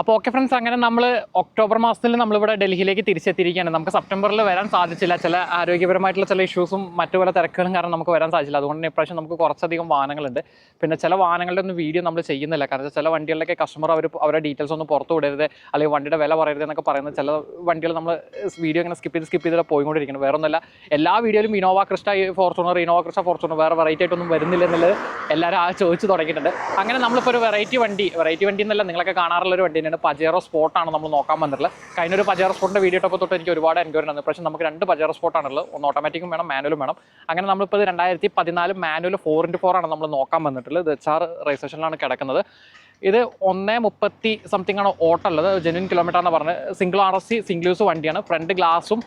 അപ്പോൾ okay friends അങ്ങനെ നമ്മൾ ഒക്ടോബർ മാസത്തിൽ നമ്മളിവിടെ ഡൽഹിയിലേക്ക് തിരിച്ചെത്തിയിരിക്കുകയാണ്. നമുക്ക് സെപ്റ്റംബറിൽ വരാൻ സാധിച്ചില്ല. ചില ആരോഗ്യപരമായിട്ടുള്ള ചില ഇഷ്യൂസും മറ്റു പല തിരക്കുകളും കാരണം നമുക്ക് വരാൻ സാധിച്ചില്ല. അതുകൊണ്ട് തന്നെ ഇപ്രാവശ്യം നമുക്ക് കുറച്ചധികം വാഹനങ്ങളുണ്ട്. പിന്നെ ചില വാഹനങ്ങളുടെ ഒന്നും വീഡിയോ നമ്മൾ ചെയ്യുന്നില്ല. കാരണം ചില വണ്ടികളിലൊക്കെ കസ്റ്റമർ അവർ അവരുടെ ഡീറ്റെയിൽസ് ഒന്നും പുറത്തു വിടരുത്. അല്ലെങ്കിൽ വണ്ടിയുടെ വില പറയരുത് എന്നൊക്കെ പറയുന്നത് ചില വണ്ടികൾ നമ്മൾ വീഡിയോ ഇങ്ങനെ സ്കിപ്പ് ചെയ്ത് സ്കിപ്പ് ചെയ്തിട്ട് പോയിക്കൊണ്ടിരിക്കുന്നത് വേറെ ഒന്നുമല്ല എല്ലാ വീഡിയോയിലും Innova Crysta Fortuner Innova Crysta Fortuner വേറെ വെറൈറ്റി ആയിട്ടൊന്നും വരുന്നില്ല എന്നുള്ളത് എല്ലാവരും ആ ചോദിച്ചു തുടങ്ങിയിട്ടുണ്ട്. അങ്ങനെ നമ്മളിപ്പോൾ ഒരു വെറൈറ്റി വണ്ടി വെറൈറ്റി വണ്ടി എന്നല്ല നിങ്ങളൊക്കെ കാണാറുള്ള ഒരു വണ്ടി. തന്നെയാണ്. പജേറോ സ്പോട്ടാണ് നമ്മൾ നോക്കാൻ വന്നിട്ടുള്ളത്. കഴിഞ്ഞ ഒരു പജേറോ സ്പോട്ടിന്റെ വീഡിയോ ടോപ്പ് തൊട്ട് എനിക്ക് ഒരുപാട് എൻക്വയറി ഉണ്ട് പക്ഷേ നമുക്ക് രണ്ട് പജേറോ സ്പോട്ടാണുള്ളത് ഒന്ന് ഓട്ടോമാറ്റിക്കും വേണം മാനുവലും വേണം. അങ്ങനെ നമ്മളിപ്പോൾ ഇത് രണ്ടായിരത്തി പതിനാല് മാനുവൽ ഫോർ ഇന്റു ഫോർ ആണ് നമ്മൾ നോക്കാൻ വന്നിട്ടുള്ളത്. ഇത് എച്ച് രജിസ്ട്രേഷനിലാണ് കിടക്കുന്നത്. ഇത് ഒന്നേ മുപ്പത്തി സംതിങ് ആണ് ഓട്ടം ഉള്ളത്. ജെനുവിൻ കിലോമീറ്റർ എന്ന് പറഞ്ഞത്. Single R S C single use വണ്ടിയാണ്. ഫ്രണ്ട് ഗ്ലാസും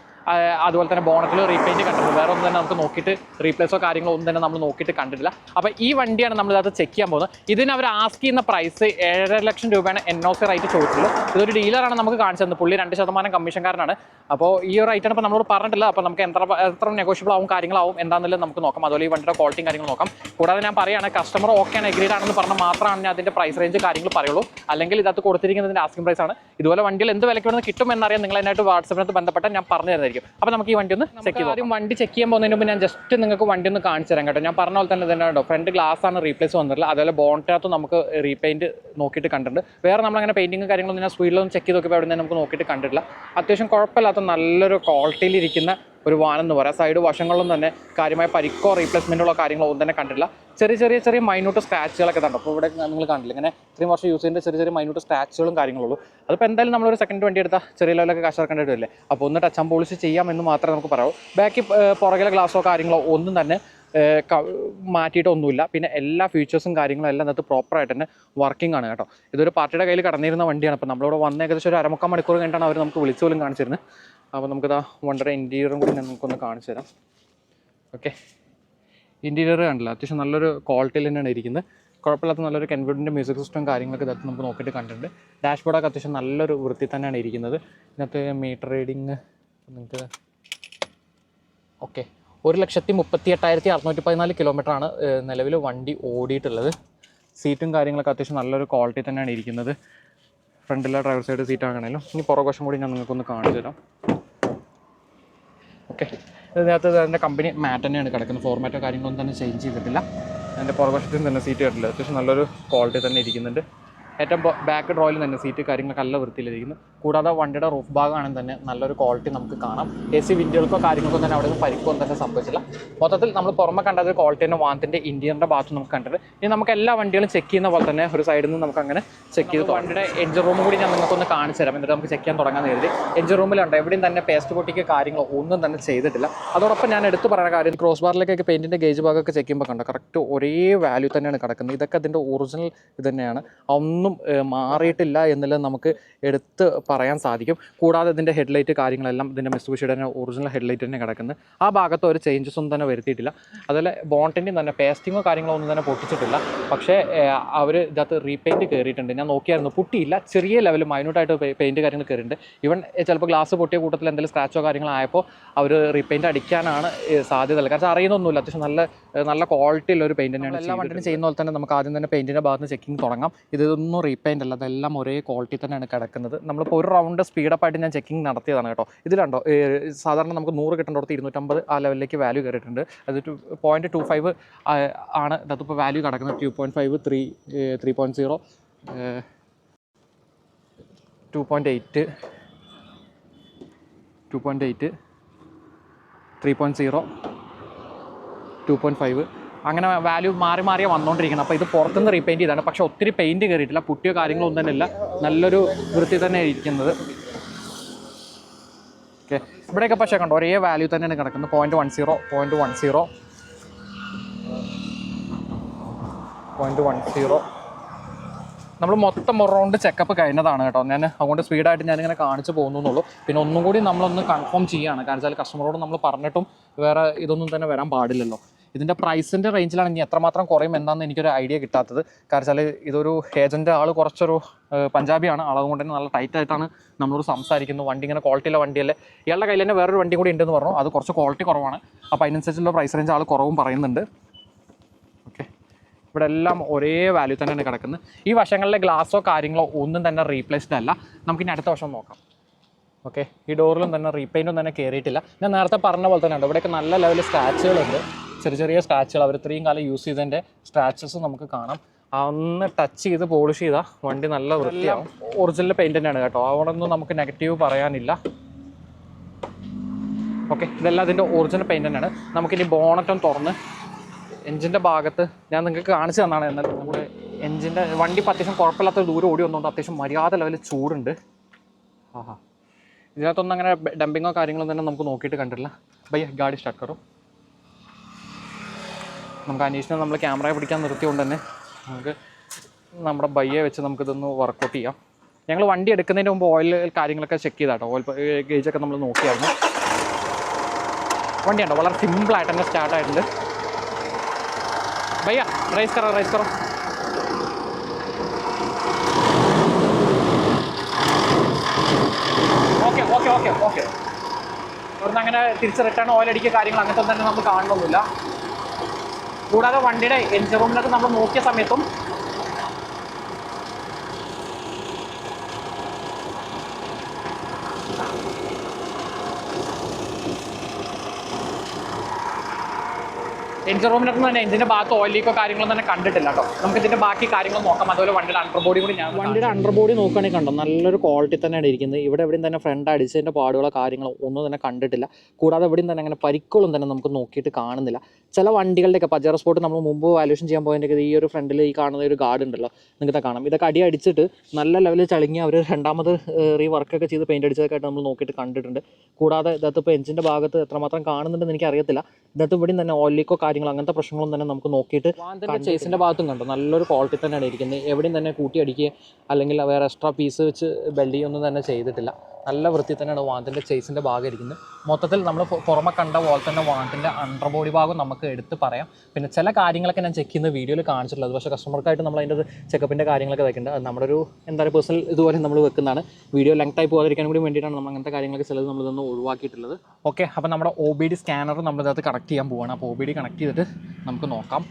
അതുപോലെ തന്നെ ബോണറ്റിൽ റീപെയിന്റ് കണ്ടിട്ടുണ്ട്. വേറെ ഒന്നും തന്നെ നമുക്ക് നോക്കിയിട്ട് റീപ്ലേസോ കാര്യങ്ങളോ ഒന്നും തന്നെ നമ്മൾ നോക്കിയിട്ട് കണ്ടിട്ടില്ല. അപ്പോൾ ഈ വണ്ടിയാണ് നമ്മൾ ഇതിനകത്ത് ചെക്ക് ചെയ്യാൻ പോകുന്നത്. ഇതിന് അവർ ആസ്ക് ചെയ്യുന്ന പ്രൈസ് ഏഴര ലക്ഷം രൂപയാണ് എൻ ഒ സി റൈറ്റ് ചോദിച്ചിട്ടുള്ളത്. ഇതൊരു ഡീലറാണ് നമുക്ക് കാണിച്ചു തന്നത്. പുള്ളി രണ്ട് ശതമാനം കമ്മീഷൻകാരനാണ് അപ്പോൾ ഈ ഒരു റൈറ്റാണ് ഇപ്പോൾ നമ്മളോട് പറഞ്ഞിട്ടില്ല. അപ്പോൾ നമുക്ക് എത്ര എത്ര നെഗോഷ്യബിൾ ആവും കാര്യങ്ങളാവും എന്താണെന്നുള്ളത് നമുക്ക് നോക്കാം. അതുപോലെ ഈ വണ്ടിയുടെ ക്വാളിറ്റിയും കാര്യങ്ങൾ നോക്കാം. കൂടാതെ ഞാൻ പറയുകയാണ് കസ്റ്റമർ ഓക്കെ ആണ് എഗ്രീഡ് ആണെന്ന് പറഞ്ഞാൽ മാത്രമാണ് ഞാൻ അതിന്റെ പ്രൈസ് റേഞ്ച് കാര്യങ്ങൾ പറയുള്ളൂ. അല്ലെങ്കിൽ ഇതിനകത്ത് കൊടുത്തിരിക്കുന്നതിന്റെ ആസ്കിംഗ് പ്രൈസ് ആണ്. ഇതുപോലെ വണ്ടിയിൽ എന്ത് വിലയ്ക്ക് വേണമെന്ന് കിട്ടും എന്നറിയാൻ നിങ്ങൾ അതിനായിട്ട് വാട്സപ്പിനകത്ത് ബന്ധപ്പെട്ട് ഞാൻ പറഞ്ഞു തരുന്നതായിരിക്കും. അപ്പോൾ നമുക്ക് ഈ വണ്ടി ഒന്ന് ചെക്ക് ചെയ്ത് ആദ്യം വണ്ടി ചെക്ക് ചെയ്യാൻ പോകുന്നതിന് മുമ്പ് ഞാൻ ജസ്റ്റ് നിങ്ങൾക്ക് വണ്ടി ഒന്ന് കാണിച്ചു തരാം കേട്ടോ. ഞാൻ പറഞ്ഞ പോലെ തന്നെ തന്നെ കേട്ടോ ഫ്രണ്ട് ഗ്ലാസ് ആണ് റീപ്ലേസ് വന്നിട്ടുള്ളത്. അതുപോലെ ബോണ്ടിനകത്ത് നമുക്ക് റീപെയിന്റ് നോക്കിയിട്ട് കണ്ടിട്ടുണ്ട്. വേറെ നമ്മളങ്ങനെ പെയിന്റിങ് കാര്യങ്ങളൊന്നും ഞാൻ സ്പീഡിലൊന്നും ചെക്ക് ചെയ്ത് നോക്കിയപ്പോൾ അവിടെ നിന്ന് നമുക്ക് നോക്കിയിട്ട് കണ്ടിട്ടില്ല. അത്യാവശ്യം കുഴപ്പമില്ലാത്ത നല്ലൊരു ക്വാളിറ്റിയിലിരിക്കുന്ന ഒരു വാനെന്ന് പറയാം. സൈഡ് വശങ്ങളിലും തന്നെ കാര്യമായ പരിക്കോ റീപ്ലേസ്മെന്റുകളോ കാര്യങ്ങളോ ഒന്നും തന്നെ കണ്ടില്ല ചെറിയ ചെറിയ ചെറിയ മൈന്യൂട്ട് സ്ക്രാച്ചുകളൊക്കെ കണ്ടു? അപ്പോൾ ഇവിടെ നിങ്ങൾ കണ്ടില്ല? ഇങ്ങനെ ഇത്രയും വർഷം യൂസ് ചെയ്യുന്ന ചെറിയ ചെറിയ മൈന്യൂട്ട് സ്ക്രാച്ചുകളും കാര്യങ്ങളുള്ളൂ അതിപ്പോൾ എന്തായാലും നമ്മളൊരു സെക്കൻഡ് വണ്ടി എടുത്താൽ ചെറിയ ലെവലൊക്കെ കാശ് ഇറക്കേണ്ടി വരില്ലേ? അപ്പോൾ ഒന്ന് ടച്ച് ആൻഡ് പോളിഷ് ചെയ്യാമെന്ന് മാത്രമേ നമുക്ക് പറയാവൂ. ബാക്കി പുറകിലെ ഗ്ലാസോ കാര്യങ്ങളോ ഒന്നും തന്നെ മാറ്റിയിട്ടൊന്നുമില്ല. പിന്നെ എല്ലാ ഫീച്ചേഴ്സും കാര്യങ്ങളും എല്ലാം അതിനകത്ത് പ്രോപ്പറായിട്ട് തന്നെ വർക്കിംഗ് ആണ് കേട്ടോ. ഇതൊരു പാർട്ടിയുടെ കയ്യിൽ കടന്നിരുന്ന വണ്ടിയാണ്. അപ്പോൾ നമ്മളിവിടെ വന്ന ഏകദേശം ഒരു അരമുക്കാൽ മണിക്കൂർ കഴിഞ്ഞിട്ടാണ് അവർ നമുക്ക് വിളിച്ചു പോലും കാണിച്ചിരുന്നത്. അപ്പോൾ നമുക്കിതാ വണ്ടിയുടെ ഇന്റീരിയറും കൂടി ഞാൻ നമുക്കൊന്ന് കാണിച്ചു തരാം. ഓക്കെ ഇന്റീരിയർ കണ്ടില്ല. അത്യാവശ്യം നല്ലൊരു ക്വാളിറ്റിയിൽ തന്നെയാണ് ഇരിക്കുന്നത്. കുഴപ്പമില്ലാത്ത നല്ലൊരു കൺവീഡിന്റെ മ്യൂസിക് സിസ്റ്റം കാര്യങ്ങളൊക്കെ ഇതിനകത്ത് നമുക്ക് നോക്കിയിട്ട് കണ്ടിട്ടുണ്ട്. ഡാഷ്ബോർഡൊക്കെ അത്യാവശ്യം നല്ലൊരു വൃത്തി തന്നെയാണ് ഇരിക്കുന്നത്. ഇതിനകത്ത് മീറ്റർ റീഡിങ് നിങ്ങൾക്ക് ഓക്കെ ഒരു ലക്ഷത്തി മുപ്പത്തി എട്ടായിരത്തി അറുന്നൂറ്റി പതിനാല് കിലോമീറ്റർ ആണ് നിലവിൽ വണ്ടി ഓടിയിട്ടുള്ളത്. സീറ്റും കാര്യങ്ങളൊക്കെ അത്യാവശ്യം നല്ലൊരു ക്വാളിറ്റി തന്നെയാണ് ഇരിക്കുന്നത്. ഫ്രണ്ടിലെ ഡ്രൈവർ സൈഡ് സീറ്റ് ആകണേലും ഇനി പുറകുവശം കൂടി ഞാൻ നിങ്ങൾക്കൊന്ന് കാണിച്ചു തരാം. ഓക്കെ. ഇതിനകത്ത് അതിന്റെ കമ്പനി മാറ്റ് തന്നെയാണ് കിടക്കുന്നത്. ഫോർമാറ്റോ കാര്യങ്ങളൊന്നും തന്നെ ചേഞ്ച് ചെയ്തിട്ടില്ല. അതിന്റെ പുറകുവശത്തും തന്നെ സീറ്റ് കിട്ടില്ല അത്യാവശ്യം നല്ലൊരു ക്വാളിറ്റി തന്നെ ഇരിക്കുന്നുണ്ട്. ഏറ്റവും ബാക്ക് ഡ്രോയിൽ തന്നെ സീറ്റ് കാര്യങ്ങളൊക്കെ നല്ല വൃത്തിയിലിരിക്കുന്നു. കൂടാതെ വണ്ടിയുടെ റൂഫ് ഭാഗമാണെങ്കിൽ തന്നെ നല്ലൊരു ക്വാളിറ്റി നമുക്ക് കാണാം. എ സി വിൻഡോകൾക്കോ കാര്യങ്ങൾക്കോ തന്നെ അവിടെ നിന്ന് പരിക്കൊന്നും തന്നെ സംഭവിച്ചില്ല. മൊത്തത്തിൽ നമ്മൾ പുറമെ കണ്ടത് ക്വാളിറ്റി തന്നെ വാഹനത്തിന്റെ ഇന്ത്യന്റെ ഭാഗത്ത് നമുക്ക് കണ്ടത് ഇനി നമുക്ക് എല്ലാ വണ്ടികളും ചെക്ക് ചെയ്യുന്ന പോലെ തന്നെ ഒരു സൈഡിൽ നിന്ന് നമുക്ക് അങ്ങനെ ചെക്ക് ചെയ്ത് വണ്ടിയുടെ എഞ്ചിൻ റൂം കൂടി ഞാൻ നിങ്ങൾക്കൊന്ന് കാണിച്ചു തരാം. എന്നിട്ട് നമുക്ക് ചെക്ക് ചെയ്യാൻ തുടങ്ങാൻ കരുതി. എഞ്ചിൻ റൂമിലുണ്ട് എവിടെയും തന്നെ പേസ്റ്റ് പൊട്ടിക്ക് കാര്യങ്ങളോ ഒന്നും തന്നെ ചെയ്തിട്ടില്ല. അതോടൊപ്പം ഞാൻ എടുത്തു പറയുന്ന കാര്യം ക്രോസ് ബാറിലേക്കൊക്കെ പെയിന്റിന്റെ ഗേജ് ഭാഗമൊക്കെ ചെക്ക് ചെയ്യുമ്പോൾ കണ്ടോ കറക്റ്റ് ഒരേ വാല്യൂ തന്നെയാണ് കിടക്കുന്നത്. ഇതൊക്കെ അതിന്റെ ഒറിജിനൽ ഇത് തന്നെയാണ്. ഒന്നും മാറിയിട്ടില്ല എന്നുള്ളത് നമുക്ക് എടുത്ത് പറയാൻ സാധിക്കും. കൂടാതെ ഇതിന്റെ ഹെഡ്ലൈറ്റ് കാര്യങ്ങളെല്ലാം ഇതിന്റെ മിസ്ബുഷിയുടെ തന്നെ ഒറിജിനൽ ഹെഡ്ലൈറ്റ് തന്നെ കിടക്കുന്നത് ആ ഭാഗത്ത് ഒരു ചേഞ്ചസ് ഒന്നും തന്നെ വരുത്തിയിട്ടില്ല. അതുപോലെ ബോണ്ടിന്റെ തന്നെ പേസ്റ്റിങ്ങോ കാര്യങ്ങളോ ഒന്നും തന്നെ പൊട്ടിച്ചിട്ടില്ല. പക്ഷേ അവർ ഇതിനകത്ത് റീപെയിന്റ് കയറിയിട്ടുണ്ട് ഞാൻ നോക്കിയായിരുന്നു. പൊട്ടിയില്ല. ചെറിയ ലെവൽ മൈന്യൂട്ടായിട്ട് പെയിന്റ് കാര്യങ്ങൾ കയറിയിട്ടുണ്ട് ഈവൻ ചിലപ്പോൾ ഗ്ലാസ് പൊട്ടിയ കൂട്ടത്തിൽ എന്തെങ്കിലും സ്ക്രാച്ചോ കാര്യങ്ങളായപ്പോൾ അവർ റീപെയിന്റ് അടിക്കാനാണ് സാധ്യത കാരണം അറിയുന്നൊന്നുമില്ല. അത്യാവശ്യം നല്ല നല്ല ക്വാളിറ്റി ഉള്ള ഒരു പെയിന്റ് തന്നെയാണ് എല്ലാ വണ്ടിനും ചെയ്യുന്ന പോലെ തന്നെ നമുക്ക് ആദ്യം തന്നെ പെയിന്റിന്റെ ഭാഗത്ത് ചെക്കിങ് തുടങ്ങാം. ഇതൊന്നും റീപെയിന്റ് അല്ല. അതെല്ലാം ഒരേ ക്വാളിറ്റി തന്നെയാണ് കിടക്കുന്നത്. നമ്മളിപ്പോൾ ഒരു റൗണ്ട് സ്പീഡപ്പ് ആയിട്ട് ഞാൻ ചെക്കിംഗ് നടത്തിയതാണ് കേട്ടോ. ഇതിലുണ്ടോ സാധാരണ നമുക്ക് നൂറ് കിട്ടേണ്ടടുത്ത് ഇരുന്നൂറ്റമ്പത് ആ ലെവലിലേക്ക് വാല്യൂ കയറിയിട്ടുണ്ട് അത് പോയിന്റ് ടു ഫൈവ് ആണ്. അതിപ്പോൾ വാല്യൂ കിടക്കുന്നത് two point five three three point zero two point eight two point eight three point zero two point five അങ്ങനെ വാല്യൂ മാറി മാറിയ വന്നുകൊണ്ടിരിക്കുന്നത് അപ്പോൾ ഇത് പുറത്തുനിന്ന് റീപെയിന്റ് ചെയ്താണ്. പക്ഷേ ഒത്തിരി പെയിന്റ് കയറിയിട്ടില്ല പുട്ടിയോ കാര്യങ്ങളോ ഒന്നും തന്നെ നല്ലൊരു വൃത്തി തന്നെ ഇരിക്കുന്നത്. ഓക്കെ ഇവിടെയൊക്കെ പക്ഷേ കണ്ടോ ഒരേ വാല്യൂ തന്നെയാണ് കിടക്കുന്നത്. Point one zero point one zero point one zero നമ്മൾ മൊത്തം റൗണ്ട് ചെക്കപ്പ് കഴിഞ്ഞതാണ് കേട്ടോ. ഞാൻ അതുകൊണ്ട് സ്പീഡായിട്ട് ഞാനിങ്ങനെ കാണിച്ച് പോകുന്നുള്ളൂ. പിന്നെ ഒന്നും കൂടി നമ്മളൊന്ന് കൺഫേം ചെയ്യുകയാണ് കാരണം വെച്ചാൽ കസ്റ്റമറോട് നമ്മൾ പറഞ്ഞിട്ടും വേറെ ഇതൊന്നും തന്നെ വരാൻ പാടില്ലല്ലോ. ഇതിന്റെ പ്രൈസിന്റെ റേഞ്ചിലാണ് ഇനി എത്രമാത്രം കുറയും എന്താണെന്ന് എനിക്കൊരു ഐഡിയ കിട്ടാത്തത്. കാരണം വെച്ചാൽ ഇതൊരു ഏജന്റ് ആൾ കുറച്ചൊരു പഞ്ചാബിയാണ്. അതുകൊണ്ട് തന്നെ നല്ല ടൈറ്റ് ആയിട്ടാണ് നമ്മളോട് സംസാരിക്കുന്നത്. വണ്ടി ഇങ്ങനെ ക്വാളിറ്റിയുള്ള വണ്ടിയല്ലേ. ഇയാളുടെ കയ്യിൽ തന്നെ വേറൊരു വണ്ടി കൂടി ഉണ്ടെന്ന് പറഞ്ഞു. അത് കുറച്ച് ക്വാളിറ്റി കുറവാണ്. അപ്പോൾ അതിനനുസരിച്ചുള്ള പ്രൈസ് റേഞ്ച് ആൾ കുറവും പറയുന്നുണ്ട്. ഓക്കെ ഇവിടെ എല്ലാം ഒരേ വാല്യൂ തന്നെയാണ് കിടക്കുന്നത്. ഈ വശങ്ങളിലെ ഗ്ലാസോ കാര്യങ്ങളോ ഒന്നും തന്നെ റീപ്ലേസ്ഡ് അല്ല. നമുക്കിനി അടുത്ത വശം നോക്കാം. ഓക്കെ ഈ ഡോറിലും തന്നെ റീപെയിന്റും തന്നെ കയറിയിട്ടില്ല ഞാൻ നേരത്തെ പറഞ്ഞ പോലെ തന്നെ ഉണ്ട്? ഇവിടെയൊക്കെ നല്ല ലെവലിൽ സ്ക്രാച്ചുകളുണ്ട് ചെറിയ ചെറിയ സ്ക്രാച്ചുകൾ അവർ ഇത്രയും കാലം യൂസ് ചെയ്തതിന്റെ സ്ക്രാച്ചസ് നമുക്ക് കാണാം. അന്ന് ടച്ച് ചെയ്ത് പോളിഷ് ചെയ്താൽ വണ്ടി നല്ല വൃത്തിയാവും. ഒറിജിനൽ പെയിന്റ് തന്നെയാണ് കേട്ടോ. ഒന്നും നമുക്ക് നെഗറ്റീവ് പറയാനില്ല. ഓക്കെ ഇതെല്ലാം അതിന്റെ ഒറിജിനൽ പെയിന്റ് തന്നെയാണ്. നമുക്കിനി ബോണറ്റം തുറന്ന് എഞ്ചിന്റെ ഭാഗത്ത് ഞാൻ നിങ്ങൾക്ക് കാണിച്ചു തന്നാണ്. എന്നാൽ നമ്മുടെ എഞ്ചിന്റെ വണ്ടി ഇപ്പോൾ അത്യാവശ്യം കുഴപ്പമില്ലാത്ത ദൂരം ഓടി വന്നുകൊണ്ട് അത്യാവശ്യം മര്യാദ ലെവലിൽ ചൂടുണ്ട്. ആഹാ. ഇതിനകത്തൊന്നും അങ്ങനെ ഡംപിങ്ങോ കാര്യങ്ങളോ തന്നെ നമുക്ക് നോക്കിയിട്ട് കണ്ടില്ല ബൈ ഗാഡി സ്റ്റാർട്ട് കറോ നമുക്ക് അനീഷിനെ നമ്മൾ ക്യാമറ പിടിക്കാൻ നിർത്തിയോണ്ട് തന്നെ നമുക്ക് നമ്മുടെ ബയ്യെ വെച്ച് നമുക്കിതൊന്ന് വർക്കൗട്ട് ചെയ്യാം. ഞങ്ങൾ വണ്ടി എടുക്കുന്നതിന് മുമ്പ് ഓയിൽ കാര്യങ്ങളൊക്കെ ചെക്ക് ചെയ്താട്ടോ. ഓയിൽ ഗേജൊക്കെ നമ്മൾ നോക്കിയായിരുന്നു. വണ്ടി ഉണ്ടോ വളരെ സിമ്പിളായിട്ട് തന്നെ സ്റ്റാർട്ടായിട്ടുണ്ട് ഭയ്യ റൈസ് കറോ റൈസ് കറോ. ഓക്കെ ഓക്കെ ഓക്കെ ഓക്കെ ഇവിടുന്ന് അങ്ങനെ തിരിച്ച് റിട്ടേൺ ഓയിലടിക്കുക കാര്യങ്ങൾ അങ്ങനത്തെ തന്നെ നമുക്ക് കാണണമെന്നില്ല കൂടാതെ വണ്ടിയുടെ എൻജിൻ റൂമിലൊക്കെ നമ്മൾ നോക്കിയ സമയത്തും എഞ്ചിൻ റൂമിനകത്ത് തന്നെ എഞ്ചിന്റെ ഭാഗത്ത് ഓയിൽ ലീക്കോ കാര്യങ്ങളൊന്നും തന്നെ കണ്ടിട്ടില്ല കേട്ടോ. നമുക്ക് ഇതിന്റെ ബാക്കി കാര്യങ്ങൾ നോക്കാം. അതുപോലെ വണ്ടിയുടെ അണ്ടർ ബോഡി കൂടി ഞാൻ വണ്ടിയുടെ അണ്ടർ ബോഡി നോക്കുകയാണെങ്കിൽ കണ്ടോ നല്ലൊരു ക്വാളിറ്റി തന്നെയാണ് ഇരിക്കുന്നത്. ഇവിടെ എവിടെയും തന്നെ ഫ്രണ്ട് അടിച്ചതിന്റെ പാടുകളോ കാര്യങ്ങളോ ഒന്നും തന്നെ കണ്ടിട്ടില്ല. കൂടാതെ എവിടെയും തന്നെ അങ്ങനെ പരിക്കുകളും തന്നെ നമുക്ക് നോക്കിയിട്ട് കാണുന്നില്ല. ചില വണ്ടികളുടെയൊക്കെ പജാറ സ്പോട്ട് നമ്മൾ മുമ്പ് വാല്യൂഷൻ ചെയ്യാൻ പോയതിന്റെ ഈ ഒരു ഫ്രണ്ടിൽ ഈ കാണുന്ന ഒരു ഗാർഡ് ഉണ്ടല്ലോ നിങ്ങൾക്ക് കാണാം. ഇതൊക്കെ അടി അടിച്ചിട്ട് നല്ല ലെവലിൽ ചളിങ്ങി അവർ രണ്ടാമത് റീ വർക്കൊക്കെ ചെയ്ത് പെയിന്റ് അടിച്ചതൊക്കെ ആയിട്ട് നമ്മൾ നോക്കിയിട്ട് കണ്ടിട്ടുണ്ട്. കൂടാതെ ഇതകത്ത് ഇപ്പോൾ എഞ്ചിന്റെ ഭാഗത്ത് എത്രമാത്രം കാണുന്നുണ്ടെന്ന് എനിക്കറിയത്തില്ല. ഇതകത്ത് ഇവിടെയും തന്നെ ഓലിക്കോ ലീക്കോ കാര്യങ്ങളോ അങ്ങനത്തെ പ്രശ്നങ്ങളും തന്നെ നമുക്ക് നോക്കിയിട്ട് ചേസിന്റെ ഭാഗത്തും കണ്ടോ. നല്ലൊരു ക്വാളിറ്റി തന്നെയാണ് ഇരിക്കുന്നത്. എവിടെയും തന്നെ കൂട്ടി അടിക്കുക അല്ലെങ്കിൽ വേറെ എക്സ്ട്രാ പീസ് വെച്ച് ബെൽഡ് ചെയ്യൊന്നും തന്നെ ചെയ്തിട്ടില്ല. നല്ല വൃത്തി തന്നെയാണ് വാനത്തിന്റെ ചേസിന്റെ ഭാഗം ഇരിക്കുന്നത് മൊത്തത്തിൽ നമ്മൾ പുറമെ കണ്ട പോലെ തന്നെ വാനത്തിന്റെ അണ്ടർ ബോഡി ഭാഗം നമുക്ക് എടുത്ത് പറയാം. പിന്നെ ചില കാര്യങ്ങളൊക്കെ ഞാൻ ചെക്ക് ചെയ്യുന്ന വീഡിയോയിൽ കാണിച്ചിട്ടുള്ളത്. പക്ഷേ കസ്റ്റമർക്കായിട്ട് നമ്മൾ അതിന്റെ ചെക്കപ്പിന്റെ കാര്യങ്ങളൊക്കെ വെക്കേണ്ടത് അത് നമ്മുടെ ഒരു എന്താ പറയുക പേഴ്സണൽ ഇതുപോലെ നമ്മൾ വെക്കുന്നതാണ്. വീഡിയോ ലെങ്ത് ആയി പോകാതിരിക്കാൻ കൂടി വേണ്ടിയിട്ടാണ് നമ്മൾ അങ്ങനത്തെ കാര്യങ്ങളൊക്കെ ചിലത് നമ്മളിതൊന്ന് ഒഴിവാക്കിയിട്ടുള്ളത്. ഓക്കെ അപ്പോൾ നമ്മുടെ ഒ ബി ഡി സ്കാനർ നമ്മളിതകത്ത് കണക്ട് ചെയ്യാൻ പോവുകയാണ് അപ്പോൾ ഒ ബി ഡി കണക്ട് ചെയ്തിട്ട് നമുക്ക് നോക്കാം.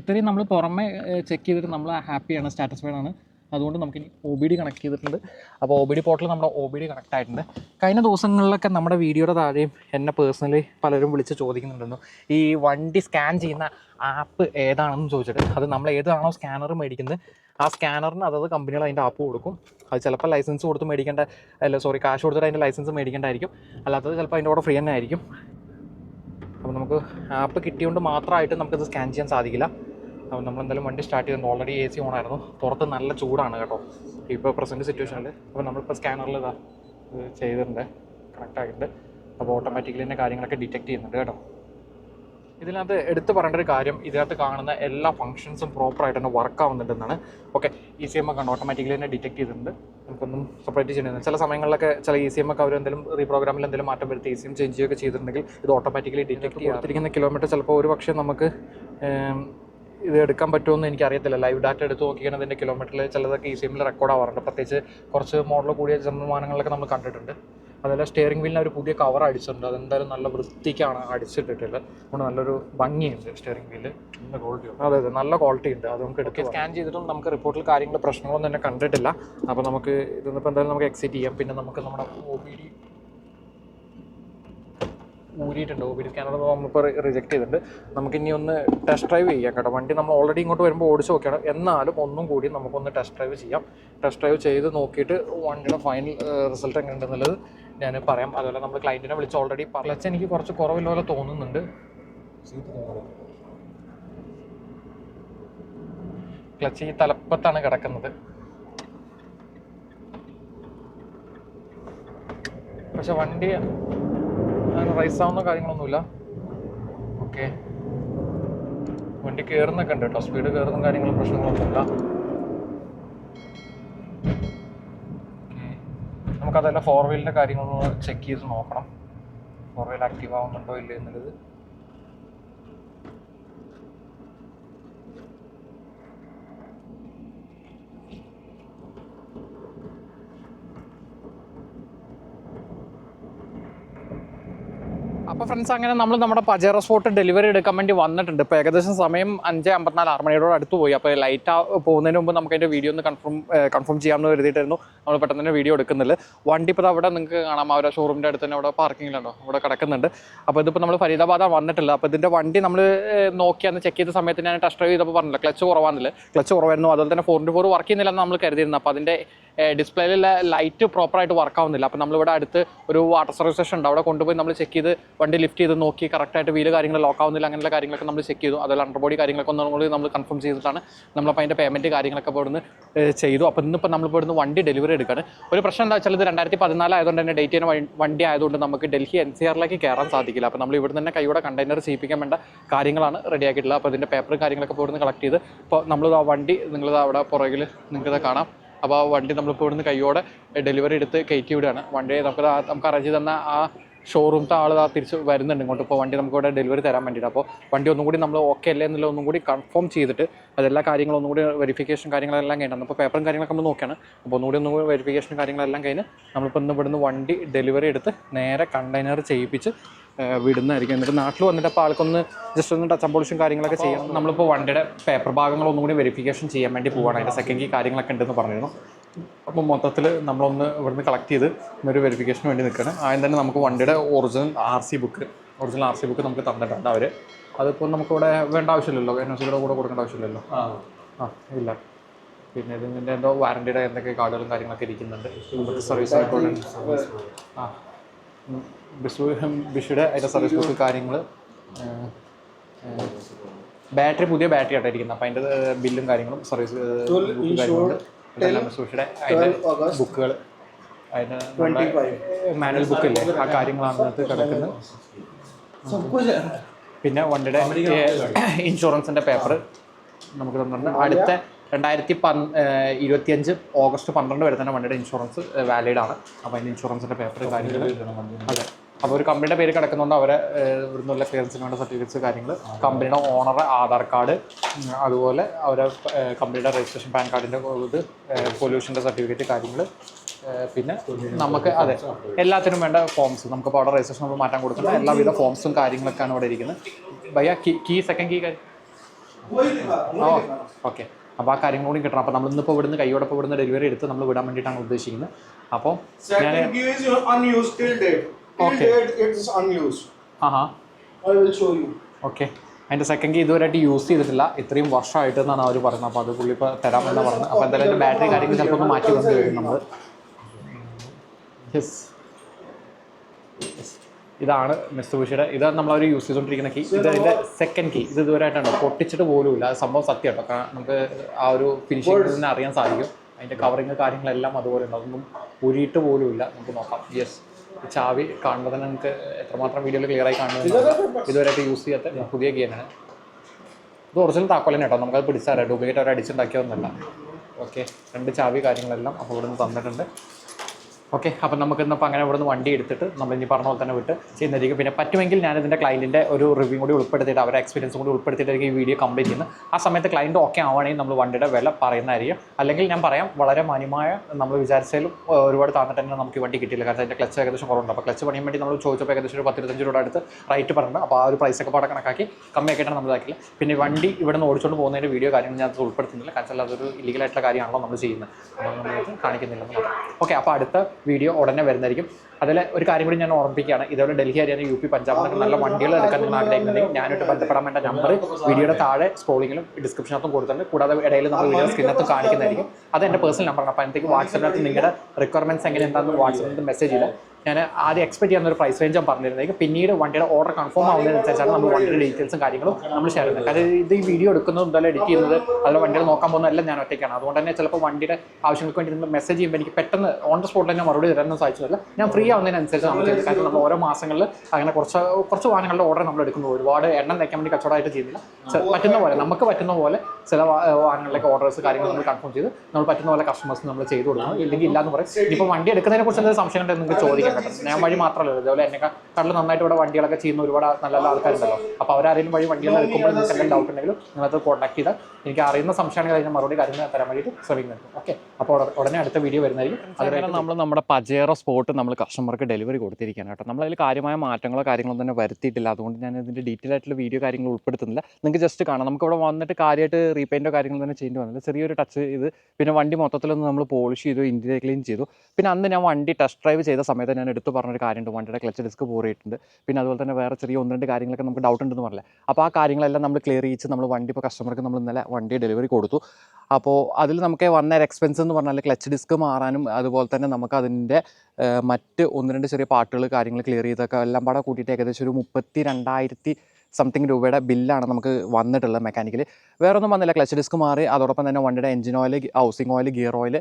ഇത്രയും നമ്മൾ പുറമെ ചെക്ക് ചെയ്തിട്ട് നമ്മൾ ഹാപ്പിയാണ് സാറ്റിസ്ഫൈഡ് ആണ്. അതുകൊണ്ട് നമുക്ക് ഇനി ഒ ബി ഡി കണക്ട് ചെയ്തിട്ടുണ്ട്. അപ്പോൾ ഒ ബി ഡി പോർട്ടൽ നമ്മുടെ ഒ ബി ഡി കണക്ട് ആയിട്ടുണ്ട്. കഴിഞ്ഞ ദിവസങ്ങളിലൊക്കെ നമ്മുടെ വീഡിയോയുടെ താഴെയും എന്നെ പേഴ്സണലി പലരും വിളിച്ച് ചോദിക്കുന്നുണ്ടായിരുന്നു. ഈ വണ്ടി സ്കാൻ ചെയ്യുന്ന ആപ്പ് ഏതാണെന്ന് ചോദിച്ചിട്ട്. അത് നമ്മൾ ഏതാണോ സ്കാനർ മേടിക്കുന്നത്. ആ സ്കാനറിന് അതത് കമ്പനികൾ അതിന്റെ ആപ്പ് കൊടുക്കും. അത് ചിലപ്പോൾ ലൈസൻസ് കൊടുത്ത് മേടിക്കേണ്ട അല്ല സോറി കാശ് കൊടുത്തിട്ട് അതിന്റെ ലൈസൻസ് മേടിക്കേണ്ടായിരിക്കും. അല്ലാത്തത് ചിലപ്പോൾ അതിന്റെ കൂടെ ഫ്രീ തന്നെ ആയിരിക്കും. അപ്പോൾ നമുക്ക് ആപ്പ് കിട്ടിയതുകൊണ്ട് മാത്രമായിട്ട് നമുക്കത് സ്കാൻ ചെയ്യാൻ സാധിക്കില്ല. അപ്പോൾ നമ്മൾ എന്തായാലും വണ്ടി സ്റ്റാർട്ട് ചെയ്തിട്ടുണ്ട്. ഓൾറെഡി എ സി ഓണായിരുന്നു പുറത്ത് നല്ല ചൂടാണ് കേട്ടോ. ഇപ്പോൾ പ്രസന്റ് സിറ്റുവേഷനിൽ അപ്പോൾ നമ്മളിപ്പോൾ സ്കാനറിൽ ഇതാ ചെയ്തിട്ടുണ്ട്. കണക്ട് ആയിട്ടുണ്ട്. അപ്പോൾ ഓട്ടോമാറ്റിക്കലി തന്നെ കാര്യങ്ങളൊക്കെ ഡിറ്റക്ട് ചെയ്യുന്നുണ്ട് കേട്ടോ. ഇതിനകത്ത് എടുത്തു പറയേണ്ട ഒരു കാര്യം ഇതിനകത്ത് കാണുന്ന എല്ലാ ഫംഗ്ഷൻസും പ്രോപ്പറായിട്ട് തന്നെ വർക്ക് ആവുന്നുണ്ടെന്നാണ്. ഓക്കെ ഇ സി എം ഒക്കെ ഓട്ടോമാറ്റിക്കലി തന്നെ ഡിറ്റക്ട് ചെയ്തിട്ടുണ്ട്. നമുക്കൊന്നും സെപ്പറേറ്റ് ചെയ്യണമെന്ന് ചില സമയങ്ങളിലൊക്കെ ചില ഇ സി എം ഒക്കെ അവർ എന്തെങ്കിലും റീപ്രോഗ്രാമിൽ എന്തെങ്കിലും മാറ്റം വരുത്തി ഇ സി എം ചേഞ്ച് ചെയ്യുകയൊക്കെ ചെയ്തിട്ടുണ്ടെങ്കിൽ ഇത് ഓട്ടോമാറ്റിക്കലി ഡിറ്റക്ട് ചെയ്തിരിക്കുന്ന കിലോമീറ്റർ ചിലപ്പോൾ ഒരു പക്ഷേ നമുക്ക് ഇത് എടുക്കാൻ പറ്റുമെന്ന് എനിക്കറിയത്തില്ല. ലൈവ് ഡാറ്റ എടുത്ത് നോക്കിയാണ് ഇതിന്റെ കിലോമീറ്ററിൽ ചിലതൊക്കെ ഇ സി എമ്മിൽ റെക്കോർഡ് ആവാറുണ്ട്. പ്രത്യേകിച്ച് കുറച്ച് മോഡൽ കൂടിയ ജന്മമാനങ്ങളിലൊക്കെ നമ്മൾ കണ്ടിട്ടുണ്ട്. അതല്ല സ്റ്റിയറിംഗ് വീലിന് ഒരു പുതിയ കവർ അടിച്ചിട്ടുണ്ട്. അതെന്തായാലും നല്ല വൃത്തിക്കാണ് അടിച്ചിട്ടിട്ടുള്ളത്. അതുകൊണ്ട് നല്ലൊരു ഭംഗിയുണ്ട് സ്റ്റിയറിംഗ് വീൽ അതെ അതെ നല്ല ക്വാളിറ്റി ഉണ്ട്. അത് നമുക്ക് എടുക്കുക സ്കാൻ ചെയ്തിട്ടും നമുക്ക് റിപ്പോർട്ടിൽ കാര്യങ്ങൾ പ്രശ്നങ്ങളൊന്നും തന്നെ കണ്ടിട്ടില്ല. അപ്പോൾ നമുക്ക് ഇതിപ്പോൾ എന്തായാലും നമുക്ക് എക്സിറ്റ് ചെയ്യാം. പിന്നെ നമുക്ക് നമ്മുടെ ഒ ബി ഡി ഊരിയിട്ടുണ്ട് ഒ ബി ഡി സ്കാനർ നമ്മളിപ്പോൾ റിജക്ട് ചെയ്തിട്ടുണ്ട്. നമുക്ക് ഇനി ഒന്ന് ടെസ്റ്റ് ഡ്രൈവ് ചെയ്യാം കേട്ടോ. വണ്ടി നമ്മൾ ഓൾറെഡി ഇങ്ങോട്ട് വരുമ്പോൾ ഓടിച്ച് നോക്കിയാണ്. എന്നാലും ഒന്നും കൂടി നമുക്കൊന്ന് ടെസ്റ്റ് ഡ്രൈവ് ചെയ്യാം. ടെസ്റ്റ് ഡ്രൈവ് ചെയ്ത് നോക്കിയിട്ട് വണ്ടിയുടെ ഫൈനൽ റിസൾട്ട് എങ്ങനെയുണ്ടെന്നുള്ളത് ഞാൻ പറയാം. അതുപോലെ നമ്മൾ ക്ലയന്റിനെ വിളിച്ച് ഓൾറെഡി ക്ലച്ച് എനിക്ക് കുറച്ച് കുറവില്ല പോലെ തോന്നുന്നുണ്ട്. ക്ലച്ച് ഈ തലപ്പത്താണ് കിടക്കുന്നത്. പക്ഷെ വണ്ടി അങ്ങനെ റൈസ് ആവുന്ന കാര്യങ്ങളൊന്നുമില്ല. ഓക്കെ. വണ്ടി കയറുന്നൊക്കെ ഉണ്ട് കേട്ടോ. സ്പീഡ് കയറുന്ന കാര്യങ്ങളും പ്രശ്നങ്ങളൊന്നുമില്ല. നമുക്കതല്ല ഫോർ വീലിന്റെ കാര്യങ്ങളൊന്ന് ചെക്ക് ചെയ്ത് നോക്കണം. ഫോർ വീൽ ആക്റ്റീവ് ആവുന്നുണ്ടോ ഇല്ല എന്നുള്ളത് അപ്പോൾ ഫ്രണ്ട്സ് അങ്ങനെ നമ്മൾ നമ്മുടെ പജേറോ സ്പോട്ട് ഡെലിവറി എടുക്കാൻ വേണ്ടി വന്നിട്ടുണ്ട്. ഇപ്പോൾ ഏകദേശം സമയം അഞ്ച് അമ്പത്തിനാല് ആറ് മണിയോട് അടുത്ത് പോയി. അപ്പോൾ ലൈറ്റ് പോകുന്നതിന് മുമ്പ് നമുക്ക് അതിന്റെ വീഡിയോ ഒന്ന് കൺഫേം കൺഫേം ചെയ്യാമെന്ന് കരുതിയിട്ടായിരുന്നു നമ്മൾ പെട്ടെന്ന് തന്നെ വീഡിയോ എടുക്കുന്നില്ല വണ്ടി ഇപ്പോൾ അവിടെ നിങ്ങൾക്ക് കാണാം. അവരുടെ ഷോറൂമിന്റെ അടുത്ത് തന്നെ അവിടെ പാർക്കിങ്ങിലുണ്ടോ അവിടെ കിടക്കുന്നുണ്ട്. അപ്പോൾ ഇതിപ്പോൾ നമ്മൾ ഫരീദാബാദാണ് വന്നിട്ടില്ല. അപ്പോൾ ഇതിന്റെ വണ്ടി നമ്മൾ നോക്കിയാന്ന് ചെക്ക് ചെയ്ത സമയത്ത് ഞാൻ ടെസ്റ്റ് ഡ്രൈവ് ചെയ്തപ്പോൾ പറഞ്ഞില്ല ക്ലച്ച് കുറവാണെന്നില്ല ക്ലച്ച് കുറവായിരുന്നു. അതുപോലെ തന്നെ ഫോർ ഇന്റു ഫോർ വർക്ക് ചെയ്യുന്നില്ലെന്ന് നമ്മൾ കരുതിയിരുന്നു. അപ്പോൾ അതിന്റെ ഡിസ്പ്ലേയിലെ ലൈറ്റ് പ്രോപ്പറായിട്ട് വർക്ക് ആവുന്നില്ല. അപ്പോൾ നമ്മളിവിടെ അടുത്ത് ഒരു വാട്ടർ സർവീസ് സ്റ്റേഷൻ ഉണ്ട്. അവിടെ കൊണ്ടുപോയി നമ്മൾ ചെക്ക് ചെയ്ത് വണ്ടി ലിഫ്റ്റ് ചെയ്ത് നോക്കി കറക്റ്റായിട്ട് വീൽ കാര്യങ്ങൾ ലോക്ക് ആവുന്നില്ല അങ്ങനെയുള്ള കാര്യങ്ങളൊക്കെ നമ്മൾ ചെക്ക് ചെയ്തു. അതുപോലെ അണ്ടർ ബോഡി കാര്യങ്ങളൊക്കെ ഒന്നും കൂടി നമ്മൾ കൺഫേം ചെയ്തിട്ടാണ് നമ്മളപ്പോൾ അതിന്റെ പേയ്മെന്റ് കാര്യങ്ങളൊക്കെ ഇവിടുന്ന് ചെയ്തു. അപ്പോൾ ഇന്നിപ്പോൾ നമ്മളിപ്പോൾ ഇവിടുന്ന് വണ്ടി ഡെലിവറി എടുക്കുകയാണ് ഒരു പ്രശ്നം എന്താ വെച്ചാൽ ഇത് രണ്ടായിരത്തി പതിനാല് ആയതുകൊണ്ട് തന്നെ ഡേറ്റ് വണ്ടി ആയതുകൊണ്ട് നമുക്ക് ഡൽഹി എൻ സി ആറിലേക്ക് കയറാൻ സാധിക്കില്ല. അപ്പോൾ നമ്മൾ ഇവിടെ തന്നെ കൈയുടെ കണ്ടെയ്നർ ചെയ്യിപ്പിക്കാൻ വേണ്ട കാര്യങ്ങളാണ് റെഡി ആക്കിയിട്ടുള്ളത്. അപ്പോൾ ഇതിന്റെ പേപ്പർ കാര്യങ്ങളൊക്കെ ഇവിടുന്ന് കളക്ട് ചെയ്ത് ഇപ്പോൾ നമ്മൾ ആ വണ്ടി നിങ്ങളിത് അവിടെ പുറകിൽ നിങ്ങൾക്കത് കാണാം. അപ്പോൾ ആ വണ്ടി നമ്മളിപ്പോൾ ഇവിടുന്ന് കൈയോടെ ഡെലിവറി എടുത്ത് കയറ്റി വിടുകയാണ്. വണ്ടി നമുക്ക് നമുക്ക് അറേഞ്ച് തന്ന ആ ഷോറൂമത്തെ ആൾ തിരിച്ച് വരുന്നുണ്ട് ഇങ്ങോട്ട്. ഇപ്പോൾ വണ്ടി നമുക്ക് ഇവിടെ ഡെലിവറി തരാൻ വേണ്ടിയിട്ട്. അപ്പോൾ വണ്ടി ഒന്നും കൂടി നമ്മൾ ഓക്കെ അല്ലേ എന്നുള്ള ഒന്നും കൂടി കൺഫേം ചെയ്തിട്ട് അതെല്ലാ കാര്യങ്ങളും ഒന്നും കൂടി വെരിഫിക്കേഷൻ കാര്യങ്ങളെല്ലാം കഴിഞ്ഞാണ് അപ്പോൾ പേപ്പറും കാര്യങ്ങളൊക്കെ നമ്മൾ നോക്കുകയാണ് അപ്പോൾ ഒന്നുകൂടി ഒന്നും കൂടി വെരിഫിക്കേഷൻ കാര്യങ്ങളെല്ലാം കഴിഞ്ഞ് നമ്മളിപ്പോൾ ഇന്ന് ഇവിടുന്ന് വണ്ടി ഡെലിവറി എടുത്ത് നേരെ കണ്ടെയ്നർ ചെയ്യിപ്പിച്ച് വിടുന്നതായിരിക്കും. എന്നിട്ട് നാട്ടിൽ വന്നിട്ട് അപ്പോൾ ആൾക്കൊന്ന് ജസ്റ്റ് ഒന്ന് ടച്ച് അമ്പോളിഷും കാര്യങ്ങളൊക്കെ ചെയ്യണം. നമ്മളിപ്പോൾ വണ്ടിയുടെ പേപ്പർ ഭാഗങ്ങളൊന്നും കൂടി വെരിഫിക്കേഷൻ ചെയ്യാൻ വേണ്ടി പോവാണ്. അതിന്റെ സെക്കൻഡ് കീ കാര്യങ്ങളൊക്കെ ഉണ്ടെന്ന് പറഞ്ഞിരുന്നു. അപ്പോൾ മൊത്തത്തിൽ നമ്മളൊന്ന് ഇവിടുന്ന് കളക്ട് ചെയ്ത് ഒരു വെരിഫിക്കേഷന് വേണ്ടി നിൽക്കുകയാണ്. ആദ്യം തന്നെ നമുക്ക് വണ്ടിയുടെ original R C book original R C book നമുക്ക് തന്നിട്ടുണ്ട് അവർ അതിപ്പോൾ നമുക്കിവിടെ വേണ്ട ആവശ്യമില്ലല്ലോ എൻ ഒ സിയുടെ കൂടെ കൊടുക്കേണ്ട ആവശ്യമില്ലല്ലോ. ആ ഇല്ല. പിന്നെ ഇതിന്റെ എന്തോ വാറണ്ടിയുടെ എന്തൊക്കെ കാർഡുകളും കാര്യങ്ങളൊക്കെ ഇരിക്കുന്നുണ്ട്. സർവീസ് ആയിക്കോട്ടെ ആ. ബിഷു ബിഷുയുടെ അതിന്റെ സർവീസ് ബുക്ക് കാര്യങ്ങൾ ബാറ്ററി പുതിയ ബാറ്ററി ആയിട്ടായിരിക്കുന്നത് അപ്പം അപ്പോൾ അതിന്റെ ബില്ലും കാര്യങ്ങളും സർവീസ് ബുക്ക് കാര്യങ്ങളുണ്ട്. ബുക്കുകൾ. അതിന്റെ മാനുവൽ ബുക്കില്ലേ? ആ കാര്യങ്ങളാണ് അതിനകത്ത് കിടക്കുന്നത്. പിന്നെ വണ്ടിയുടെ ഇൻഷുറൻസിന്റെ പേപ്പർ നമുക്ക് തന്നിട്ടുണ്ട്. അടുത്ത രണ്ടായിരത്തി പന് ഇരുപത്തിയഞ്ച് ഓഗസ്റ്റ് പന്ത്രണ്ട് വരെ തന്നെ വണ്ടിയുടെ ഇൻഷുറൻസ് വാലിഡ് ആണ്. അപ്പോൾ അതിന്റെ ഇൻഷുറൻസിന്റെ പേപ്പർ കാര്യങ്ങൾ. അതെ. അപ്പോൾ ഒരു കമ്പനിയുടെ പേര് കിടക്കുന്നതുകൊണ്ട് അവരെ ഇവിടുന്നുള്ള ക്ലിയറൻസിന് വേണ്ട സർട്ടിഫിക്കറ്റ്സ് കാര്യങ്ങൾ കമ്പനിയുടെ ഓണർ ആധാർ കാർഡ് അതുപോലെ അവരെ കമ്പനിയുടെ രജിസ്ട്രേഷൻ പാൻ കാർഡിന്റെ ഇത് പൊല്യൂഷന്റെ സർട്ടിഫിക്കറ്റ് കാര്യങ്ങൾ പിന്നെ നമുക്ക് അതെ എല്ലാത്തിനും വേണ്ട ഫോംസ് നമുക്ക് അവിടെ രജിസ്ട്രേഷൻ നമ്മൾ മാറ്റാൻ കൊടുക്കുന്ന എല്ലാവിധ ഫോംസും കാര്യങ്ങളൊക്കെയാണ് ഇവിടെ ഇരിക്കുന്നത്. ഭയ്യ കീ കീ സെക്കൻഡ് കീ കാര്യം? ഓ ഓക്കെ അപ്പോൾ ആ കാര്യങ്ങൾ കൂടി കിട്ടണം. അപ്പോൾ നമ്മൾ ഇന്നിപ്പോൾ ഇവിടുന്ന് കൈയോടൊപ്പം ഇവിടുന്ന് ഡെലിവറി എടുത്ത് നമ്മൾ വിടാൻ വേണ്ടിയിട്ടാണ് ഉദ്ദേശിക്കുന്നത്. അപ്പോൾ ഞാൻ Okay. it is unused. ആഹാ. I will show you. Okay അതിന്റെ സെക്കൻഡ് കീ ഇതുവരെയായിട്ട് യൂസ് ചെയ്തിട്ടില്ല. ഇത്രയും വർഷമായിട്ട് എന്നാണ് അവർ പറയുന്നത് അപ്പോൾ അത് പുള്ളി ഇപ്പോൾ തരാമെന്നാണ് പറഞ്ഞത്. അപ്പോൾ എന്തായാലും അതിന്റെ ബാറ്ററി കാര്യങ്ങൾ ചിലപ്പോൾ ഒന്ന് മാറ്റി കൊണ്ട് വരും നമ്മൾ യെസ് ഇതാണ് മിസ്തുബുഷിയുടെ ഇത് നമ്മളവർ യൂസ് ചെയ്തുകൊണ്ടിരിക്കുന്ന കീ ഇത് അതിന്റെ സെക്കൻഡ് കീ ഇത് ഇതുവരെയായിട്ടാണ്? പൊട്ടിച്ചിട്ട് പോലുമില്ല അത് സംഭവം സത്യം കേട്ടോ. കാരണം നമുക്ക് ആ ഒരു ഫിനിഷിംഗ് തന്നെ അറിയാൻ സാധിക്കും. അതിന്റെ കവറിങ് കാര്യങ്ങളെല്ലാം അതുപോലെ ഉണ്ട്. അതൊന്നും ഉരിയിട്ട് പോലുമില്ല നമുക്ക് നോക്കാം. യെസ് ചാവി കാണുമ്പോൾ തന്നെ നമുക്ക് എത്രമാത്രം വീഡിയോയിൽ ക്ലിയർ ആയി കാണുന്നത് ഇതുവരെയായിട്ട് യൂസ് ചെയ്യാത്ത പുതിയ തന്നെയാണ് ഇത് ഒറിജിനൽ തന്നെ കേട്ടോ. നമുക്കത് പിടിച്ചാലോ ഡ്യൂപ്ലിക്കേറ്റ് അവർ അടിച്ചുണ്ടാക്കിയതൊന്നുമല്ല. ഓക്കെ രണ്ട് ചാവി കാര്യങ്ങളെല്ലാം അപ്പോൾ ഇവിടുന്ന് തന്നിട്ടുണ്ട്. ഓക്കെ അപ്പം നമുക്ക് ഇന്നിപ്പോൾ അങ്ങനെ ഇവിടുന്ന് വണ്ടി എടുത്തിട്ട് നമ്മൾ ഇനി പറഞ്ഞ പോലെ തന്നെ വിട്ട് ചെയ്യുന്നതായിരിക്കും. പിന്നെ പറ്റുമെങ്കിൽ ഞാൻ ഇതിന്റെ ക്ലയന്റിന്റെ ഒരു റിവ്യൂ കൂടി ഉൾപ്പെടുത്തിയിട്ട് അവരുടെ എക്സ്പീരിയൻസ് കൂടി ഉൾപ്പെടുത്തിയിട്ടായിരിക്കും ഈ വീഡിയോ കംപ്ലീറ്റ് ചെയ്യുന്നത്. ആ സമയത്ത് ക്ലയന്റ് ഓക്കെ ആവുകയാണെങ്കിൽ നമ്മൾ വണ്ടിയുടെ വില പറയുന്നതായിരിക്കും. അല്ലെങ്കിൽ ഞാൻ പറയാം വളരെ മാന്യമായ നമ്മൾ വിചാരിച്ചാലും ഒരുപാട് താന്നിട്ട് തന്നെ നമുക്ക് ഈ വണ്ടി കിട്ടിയില്ല. കാരണം അതിന്റെ ക്ലച്ച് ഏകദേശം കുറവുണ്ട്. അപ്പോൾ ക്ലച്ച് പണിയാൻ വേണ്ടി നമ്മൾ ചോദിച്ചപ്പോൾ ഏകദേശം ഒരു പത്തിരുപത്തഞ്ച് രൂപ അടുത്ത് റേറ്റ് പറഞ്ഞു അപ്പോൾ ആ ഒരു പ്രൈസ് ഒക്കെ പാടെ കണക്കാക്കി കമ്മിയാക്കിയിട്ടാണ് നമ്മൾ ഇതാക്കില്ല പിന്നെ വണ്ടി ഇവിടെ നിന്ന് ഓടിച്ചുകൊണ്ട് പോകുന്നതിന്റെ വീഡിയോ കാര്യങ്ങൾ ഞാൻ അത് ഉൾപ്പെടുത്തുന്നില്ല. കാരണം അതൊരു ഇല്ലീഗലായിട്ടുള്ള കാര്യമാണല്ലോ നമ്മൾ ചെയ്യുന്നത്. അപ്പോൾ നമ്മൾ കാണിക്കുന്നില്ലെന്ന് മാത്രം. ഓക്കെ അപ്പോൾ അടുത്ത വീഡിയോ ഉടനെ വരുന്നതായിരിക്കും. അതിൽ ഒരു കാര്യം കൂടി ഞാൻ ഓർമ്മിപ്പിക്കുകയാണ്. ഇതേപോലെ ഡൽഹി ഹരിയാന യു പി പഞ്ചാബ് എന്നൊക്കെ നല്ല വണ്ടികൾ എടുക്കാൻ നിങ്ങൾ ആഗ്രഹിക്കുന്നുണ്ടെങ്കിൽ ഞാനായിട്ട് ബന്ധപ്പെടാൻ വേണ്ട നമ്പർ വീഡിയോയുടെ താഴെ സ്ക്രോളിങ്ങിലും ഡിസ്ക്രിപ്ഷനകത്തും കൊടുത്തിട്ടുണ്ട്. കൂടാതെ ഇടയിൽ നമ്മൾ വീഡിയോ സ്ക്രീനകത്ത് കാണിക്കുന്നതായിരിക്കും. അത് എന്റെ പേഴ്സണൽ നമ്പറാണ് അപ്പോൾ അതിനകത്തേക്ക് വാട്സപ്പിനകത്ത് നിങ്ങളുടെ റിക്വയർമെന്റ്സ് എങ്ങനെ എന്താണെന്ന് വാട്സപ്പിനകത്ത് മെസ്സേജ് ചെയ്താൽ ഞാൻ ആദ്യം എക്സ്പെക്ട് ചെയ്യുന്ന ഒരു പ്രൈസ് റേഞ്ച് ഞാൻ പറഞ്ഞിരുന്നെങ്കിൽ പിന്നീട് വണ്ടിയുടെ ഓർഡർ കൺഫേം ആവുന്നതിനനുസരിച്ചാണ് നമ്മൾ വണ്ടിയുടെ ഡീറ്റെയിൽസും കാര്യങ്ങളും നമ്മൾ ഷെയർ ചെയ്യുന്നത്. കാരണം ഇത് ഈ വീഡിയോ എടുക്കുന്നതും എന്തായാലും എഡിറ്റ് ചെയ്യുന്നത് അതിൽ വണ്ടികൾ നോക്കാൻ പോകുന്ന എല്ലാം ഞാൻ ഒറ്റയ്ക്കാണ്. അതുകൊണ്ട് തന്നെ ചിലപ്പോൾ വണ്ടിയുടെ ആവശ്യങ്ങൾക്ക് വേണ്ടി മെസ്സേജ് ചെയ്യുമ്പോൾ എനിക്ക് പെട്ടെന്ന് ഓൺ ദ സ്പോട്ടിൽ തന്നെ മറുപടി തരാനൊന്നും സാധിച്ചില്ല ഞാൻ ഫ്രീ ആവുന്നതിനനുസരിച്ച് നമ്മൾ ചെയ്തത് കാരണം നമ്മൾ ഓരോ മാസങ്ങളിൽ അങ്ങനെ കുറച്ച് കുറച്ച് വാഹനങ്ങളുടെ ഓർഡർ നമ്മൾ എടുക്കുന്നു ഒരുപാട് എണ്ണം തയ്ക്കാൻ വേണ്ടി കച്ചവടമായിട്ട് ചെയ്യുന്നില്ല. പറ്റുന്ന പോലെ നമുക്ക് പറ്റുന്ന പോലെ ചില വാഹനങ്ങളിലൊക്കെ ഓർഡേഴ്സ് കാര്യങ്ങൾ നമ്മൾ കൺഫേം ചെയ്ത് നമ്മൾ പറ്റുന്ന പോലെ കസ്റ്റമേഴ്സ് നമ്മൾ ചെയ്ത് കൊടുക്കണം. ഇല്ലെങ്കിൽ ഇല്ലാന്ന് പറയും. ഇപ്പോൾ വണ്ടി എടുക്കുന്നതിനെ കുറിച്ച് എന്തെങ്കിലും സംശയം ഉണ്ടെങ്കിൽ നിങ്ങൾക്ക് ചോദിക്കാൻ പറ്റും. ഞാൻ വഴി മാത്രമല്ല ഇതേപോലെ എന്നെ കടൽ നന്നായിട്ട് ഇവിടെ വണ്ടികളൊക്കെ ചെയ്യുന്ന ഒരുപാട് നല്ല നല്ല ആൾക്കാരുണ്ടല്ലോ. അപ്പോൾ അവരാരെങ്കിലും വഴി വണ്ടികൾ എടുക്കുമ്പോൾ നിങ്ങൾക്ക് എന്തെങ്കിലും ഡൗട്ട് ഉണ്ടെങ്കിലും നിങ്ങളത് കോൺടാക്ട് ചെയ്താൽ എനിക്ക് അറിയുന്ന സംശയമാണെങ്കിൽ അതിന് മറുപടി കാര്യങ്ങൾ തരാൻ വേണ്ടിയിട്ട് ശ്രമിക്കുന്നുണ്ട്. ഓക്കെ അപ്പോൾ ഉട- ഉടനെ അടുത്ത വീഡിയോ വരുന്നതായിരിക്കും. അതുപോലെ നമ്മൾ നമ്മുടെ പജേറോ സ്പോട്ട് നമ്മൾ കസ്റ്റമർക്ക് ഡെലിവറി കൊടുത്തിരിക്കുകയാണ് കേട്ടോ. നമ്മളതിൽ കാര്യമായ മാറ്റങ്ങളോ കാര്യങ്ങളോ തന്നെ വരുത്തിയിട്ടില്ല. അതുകൊണ്ട് ഞാൻ ഇതിന്റെ ഡീറ്റെയിൽ ആയിട്ടുള്ള വീഡിയോ കാര്യങ്ങൾ ഉൾപ്പെടുത്തുന്നില്ല. നിങ്ങൾക്ക് ജസ്റ്റ് കാണാം. നമുക്ക് ഇവിടെ വന്നിട്ട് കാര്യമായിട്ട് റീപെയിന്റോ കാര്യങ്ങളും തന്നെ ചെയ്യേണ്ടി വന്നില്ല. ചെറിയൊരു ടച്ച് ഇത്. പിന്നെ വണ്ടി മൊത്തത്തിലൊന്ന് നമ്മൾ പോളിഷ് ചെയ്തു ഇന്റീരിയർ ക്ലീൻ ചെയ്തു. പിന്നെ അന്ന് ഞാൻ വണ്ടി ടെസ്റ്റ് ഡ്രൈവ് ചെയ്ത സമയത്ത് ഞാൻ എടുത്തു പറഞ്ഞൊരു കാര്യമുണ്ട്. വണ്ടിയുടെ ക്ലച്ച് ഡിസ്ക് പോറിയിട്ടുണ്ട്. പിന്നെ അതുപോലെ തന്നെ വേറെ ചെറിയ ഒന്ന് രണ്ട് കാര്യങ്ങളൊക്കെ നമുക്ക് ഡൗട്ട് ഉണ്ടെന്ന് പറഞ്ഞില്ല. അപ്പോൾ ആ കാര്യങ്ങളെല്ലാം നമ്മൾ ക്ലിയർ ചെയ്യിച്ച് നമ്മൾ വണ്ടി ഇപ്പോൾ കസ്റ്റമർക്ക് നമ്മൾ ഇന്നലെ വണ്ടി ഡെലിവറി കൊടുത്തു. അപ്പോൾ അതിൽ നമുക്ക് വന്ന എക്സ്പെൻസ് എന്ന് പറഞ്ഞാൽ ക്ലച്ച് ഡിസ്ക് മാറാനും അതുപോലെ തന്നെ നമുക്ക് അതിന്റെ മറ്റ് ഒന്ന് രണ്ട് ചെറിയ പാട്ടുകൾ കാര്യങ്ങൾ ക്ലിയർ ചെയ്തൊക്കെ എല്ലാം പാടെ കൂട്ടിയിട്ട് ഏകദേശം ഒരു മുപ്പത്തി രണ്ടായിരത്തി സംതിങ് രൂപയുടെ ബില്ലാണ് നമുക്ക് വന്നിട്ടുള്ളത് മെക്കാനിക്കൽ വേറൊന്നും വന്നില്ല. ക്ലച്ച് ഡിസ്ക് മാറി അതോടൊപ്പം തന്നെ വണ്ടിയുടെ engine oil housing oil gear oil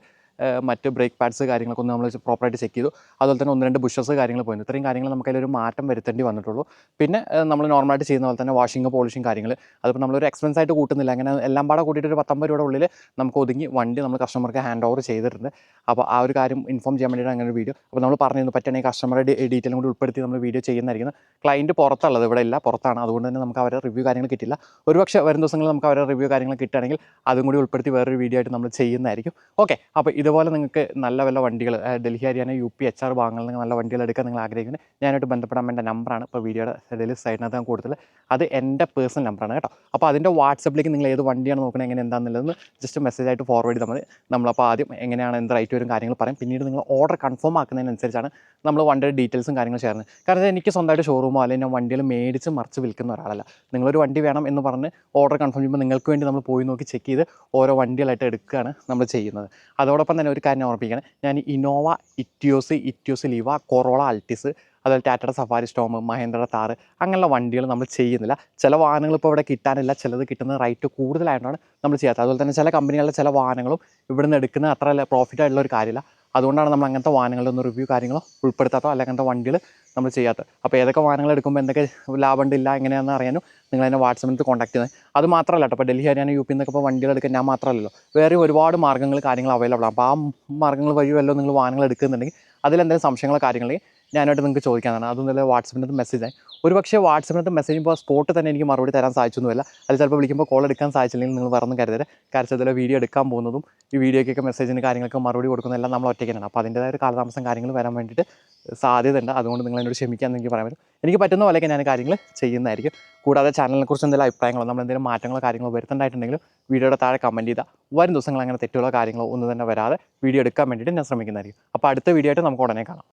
മറ്റ് ബ്രേക്ക് പാഡ്സ് കാര്യങ്ങളൊക്കെ ഒന്ന് നമ്മൾ പ്രോപ്പറായിട്ട് ചെക്ക് ചെയ്തു. അതുപോലെ തന്നെ ഒന്ന് രണ്ട് ബുഷസ് കാര്യങ്ങൾ പോയി ഇത്രയും കാര്യങ്ങൾ നമുക്ക് അതിലൊരു മാറ്റം വരുത്തേണ്ടി വന്നിട്ടുള്ളൂ. പിന്നെ നമ്മൾ നോർമലായിട്ട് ചെയ്യുന്ന പോലെ തന്നെ വാഷിംഗ് പോളിഷിങ് കാര്യങ്ങൾ അതിപ്പോൾ നമ്മളൊരു എക്സ്പെൻസ് ആയിട്ട് കൂട്ടുന്നില്ല. അങ്ങനെ എല്ലാം പാടെ കൂട്ടിയിട്ട് ഒരു പത്തൊമ്പത് രൂപയുടെ ഉള്ളിൽ നമുക്ക് ഒതുങ്ങി വണ്ടി നമ്മൾ കസ്റ്റമർക്ക് ഹാൻഡ് ഓവർ ചെയ്തിട്ടുണ്ട്. അപ്പോൾ ആ ഒരു കാര്യം ഇൻഫോം ചെയ്യാൻ വേണ്ടിയിട്ട് അങ്ങനെ ഒരു വീഡിയോ അപ്പോൾ നമ്മൾ പറഞ്ഞിരുന്നു പറ്റുകയാണെങ്കിൽ കസ്റ്റമറുടെ ഡീറ്റെയിലും കൂടി ഉൾപ്പെടുത്തി നമ്മൾ വീഡിയോ ചെയ്യുന്നതായിരിക്കുന്നത് ക്ലയന്റ് പുറത്തുള്ളത് ഇവിടെ ഇല്ല പുറത്താണ്. അതുകൊണ്ട് തന്നെ നമുക്ക് അവരുടെ റിവ്യൂ കാര്യങ്ങൾ കിട്ടില്ല. ഒരുപക്ഷെ വരും ദിവസങ്ങളിൽ നമുക്ക് അവരുടെ റിവ്യൂ കാര്യങ്ങൾ കിട്ടുകയാണെങ്കിൽ അതും കൂടി ഉൾപ്പെടുത്തി വേറൊരു വീഡിയോ ആയിട്ട് നമ്മൾ ചെയ്യുന്നതായിരിക്കും. ഓക്കെ അപ്പോൾ ഇതുപോലെ നിങ്ങൾക്ക് നല്ല വല്ല വണ്ടികൾ Delhi Haryana U P H R ഭാഗങ്ങളിൽ നിന്ന് നല്ല വണ്ടികൾ എടുക്കാൻ നിങ്ങൾ ആഗ്രഹിക്കുന്നത് ഞാനായിട്ട് ബന്ധപ്പെടാൻ വേണ്ട നമ്പറാണ് ഇപ്പോൾ വീഡിയോയുടെ ഇടയിൽ സൈഡിനകത്ത് ഞാൻ കൊടുത്തത്. അത് എന്റെ പേഴ്സണൽ നമ്പറാണ് കേട്ടോ. അപ്പോൾ അതിന്റെ വാട്സപ്പിലേക്ക് നിങ്ങൾ ഏത് വണ്ടിയാണ് നോക്കുന്നത് എങ്ങനെ എന്താണെന്നുള്ളതെന്ന് ജസ്റ്റ് മെസ്സേജ് ആയിട്ട് ഫോർവേഡ് ചെയ്താൽ മതി. നമ്മളപ്പോൾ ആദ്യം എങ്ങനെയാണ് എന്ത് റേറ്റ് വരും കാര്യങ്ങൾ പറയും. പിന്നീട് നിങ്ങൾ ഓർഡർ കൺഫേം ആക്കുന്നതിനനുസരിച്ചാണ് നമ്മൾ വണ്ടിയുടെ ഡീറ്റെയിൽസും കാര്യങ്ങളും ഷെയർ ചെയ്യുന്നത്. കാരണം എനിക്ക് സ്വന്തമായിട്ട് ഷോറൂമോ അല്ലെങ്കിൽ ഞാൻ വണ്ടികൾ മേടിച്ച് മറിച്ച് വിൽക്കുന്ന ഒരാളല്ല. നിങ്ങളൊരു വണ്ടി വേണം എന്ന് പറഞ്ഞ് ഓർഡർ കൺഫേം ചെയ്യുമ്പോൾ നിങ്ങൾക്ക് വേണ്ടി നമ്മൾ പോയി നോക്കി ചെക്ക് ചെയ്ത് ഓരോ വണ്ടികളായിട്ട് എടുക്കുകയാണ് നമ്മൾ ചെയ്യുന്നത്. അതോടൊപ്പം തന്നെ ഒരു കാര്യം ഓർമ്മിപ്പിക്കണം ഞാൻ Innova Etios Etios Liva Corolla Altis അതുപോലെ ടാറ്റയുടെ സഫാരി സ്റ്റോം മഹേന്ദ്രയുടെ താറ് അങ്ങനെയുള്ള വണ്ടികൾ നമ്മൾ ചെയ്യുന്നില്ല. ചില വാഹനങ്ങൾ ഇപ്പോൾ ഇവിടെ കിട്ടാനില്ല. ചിലത് കിട്ടുന്ന റേറ്റ് കൂടുതലായതുകൊണ്ടാണ് നമ്മൾ ചെയ്യാത്തത്. അതുപോലെ തന്നെ ചില കമ്പനികളുടെ ചില വാഹനങ്ങളും ഇവിടെ നിന്ന് എടുക്കുന്ന അത്ര പ്രോഫിറ്റ് ആയിട്ടുള്ള ഒരു കാര്യമില്ല. അതുകൊണ്ടാണ് നമ്മൾ അങ്ങനത്തെ വാഹനങ്ങളുടെ ഒന്നും റിവ്യൂ കാര്യങ്ങളോ ഉൾപ്പെടുത്താത്തോ അല്ലെങ്കിൽ അങ്ങനത്തെ വണ്ടികൾ നമ്മൾ ചെയ്യാത്തത്. അപ്പോൾ ഏതൊക്കെ വാഹനങ്ങൾ എടുക്കുമ്പോൾ എന്തൊക്കെ ലാഭമുണ്ടില്ല എങ്ങനെയാണെന്ന് അറിയാനും നിങ്ങൾ എന്നെ വാട്സപ്പിൽ കോൺടാക്ട് ചെയ്യുന്നത്. അത് മാത്രമല്ല കേട്ടോ ഡൽഹി ഹരിയാന യു പി എന്നൊക്കെ ഇപ്പോൾ വണ്ടികൾ എടുക്കാൻ ഞാൻ മാത്രമല്ലല്ലോ. വേറെ ഒരുപാട് മാർഗങ്ങൾ കാര്യങ്ങൾ അവൈലബിൾ ആണ്. അപ്പോൾ ആ മാർഗങ്ങൾ വഴി വല്ലതും നിങ്ങൾ വാഹനങ്ങൾ എടുക്കുന്നുണ്ടെങ്കിൽ അതിലെന്തെങ്കിലും സംശയങ്ങളോ കാര്യങ്ങളുണ്ടെങ്കിൽ ഞാനായിട്ട് നിങ്ങൾക്ക് ചോദിക്കാനാണ്. അതൊന്നും വാട്സപ്പിനകത്ത് മെസ്സേജ് ആയി. ഒരു പക്ഷേ വാട്സപ്പിനകത്ത് മെസ്സേജ് ചെയ്യുമ്പോൾ സ്പോട്ട് തന്നെ എനിക്ക് മറുപടി തരാൻ സാധിച്ചൊന്നുമില്ല. അത് ചിലപ്പോൾ വിളിക്കുമ്പോൾ കോൾ എടുക്കാൻ സാധിച്ചില്ലെങ്കിൽ നിങ്ങൾ വേറൊന്നും കരുതരുത്. കാരണം ചില വീഡിയോ എടുക്കാൻ പോകുന്നതും ഈ വീഡിയോയ്ക്കൊക്കെ മെസ്സേജിന് കാര്യങ്ങളൊക്കെ മറുപടി കൊടുക്കുന്നതെല്ലാം നമ്മൾ ഒറ്റയ്ക്കാണ്. അപ്പോൾ അതിന്റേതായ ഒരു കാലതാമസം കാര്യങ്ങൾ വരാൻ വേണ്ടിയിട്ട് സാധ്യതയുണ്ട്. അതുകൊണ്ട് നിങ്ങൾ എന്നോട് ക്ഷമിക്കാമെന്ന് എനിക്ക് പറയാൻ പറ്റും. എനിക്ക് പറ്റുന്ന പോലെയൊക്കെ ഞാൻ കാര്യങ്ങൾ ചെയ്യുന്നതായിരിക്കും. കൂടാതെ ചാനലിനെക്കുറിച്ച് എന്തെങ്കിലും അഭിപ്രായങ്ങളോ നമ്മൾ എന്തെങ്കിലും മാറ്റങ്ങളോ കാര്യങ്ങളോ വരുത്തേണ്ടായിട്ടുണ്ടെങ്കിലും വീഡിയോയുടെ താഴെ കമന്റ് ചെയ്താൽ വരും ദിവസങ്ങൾ അങ്ങനെ തെറ്റുള്ള കാര്യങ്ങളോ ഒന്നും തന്നെ വരാതെ വീഡിയോ എടുക്കാൻ വേണ്ടിയിട്ട് ഞാൻ ശ്രമിക്കുന്നതായിരിക്കും. അപ്പോൾ അടുത്ത വീഡിയോ ആയിട്ട് നമുക്ക് ഉടനെ കാണാം.